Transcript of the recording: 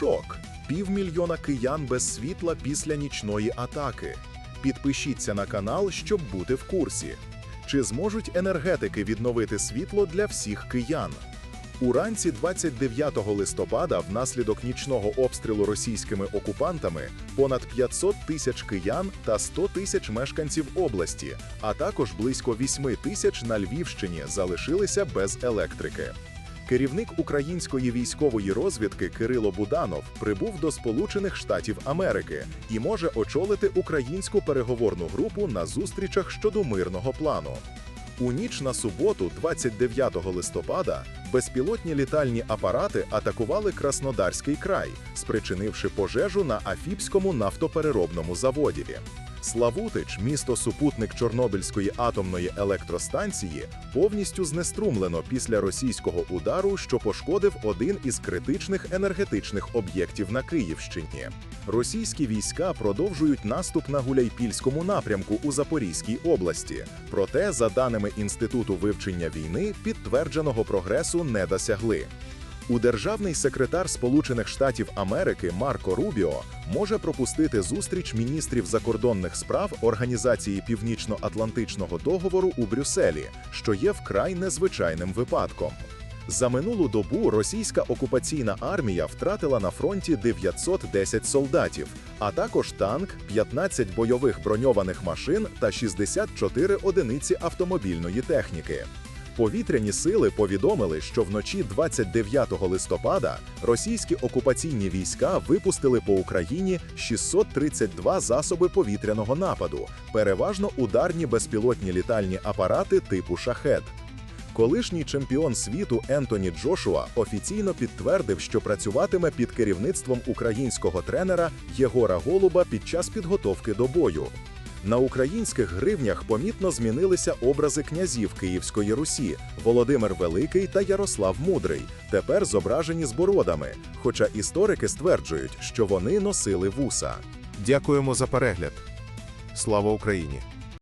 шок. Півмільйона киян без світла після нічної атаки. Підпишіться на канал, щоб бути в курсі. Чи зможуть енергетики відновити світло для всіх киян? Уранці 29 листопада, внаслідок нічного обстрілу російськими окупантами, понад 500 тисяч киян та 100 тисяч мешканців області, а також близько 8 тисяч на Львівщині залишилися без електрики. Керівник української військової розвідки Кирило Буданов прибув до Сполучених Штатів Америки і може очолити українську переговорну групу на зустрічах щодо мирного плану. У ніч на суботу, 29 листопада, безпілотні літальні апарати атакували Краснодарський край, спричинивши пожежу на Афіпському нафтопереробному заводі. Славутич, місто супутник Чорнобильської атомної електростанції, повністю знеструмлено після російського удару, що пошкодив один із критичних енергетичних об'єктів на Київщині. Російські війська продовжують наступ на Гуляйпільському напрямку у Запорізькій області. Проте, за даними Інституту вивчення війни, підтвердженого прогресу не досягли. У державний секретар Сполучених Штатів Америки Марко Рубіо може пропустити зустріч міністрів закордонних справ Організації Північно-Атлантичного договору у Брюсселі, що є вкрай незвичайним випадком. За минулу добу російська окупаційна армія втратила на фронті 910 солдатів, а також танк, 15 бойових броньованих машин та 64 одиниці автомобільної техніки. Повітряні сили повідомили, що вночі 29 листопада російські окупаційні війська випустили по Україні 632 засоби повітряного нападу, переважно ударні безпілотні літальні апарати типу шахет. Колишній чемпіон світу Ентоні Джошуа офіційно підтвердив, що працюватиме під керівництвом українського тренера Єгора Голуба під час підготовки до бою. На українських гривнях помітно змінилися образи князів Київської Русі Володимир Великий та Ярослав Мудрий, тепер зображені з бородами, хоча історики стверджують, що вони носили вуса. Дякуємо за перегляд. Слава Україні!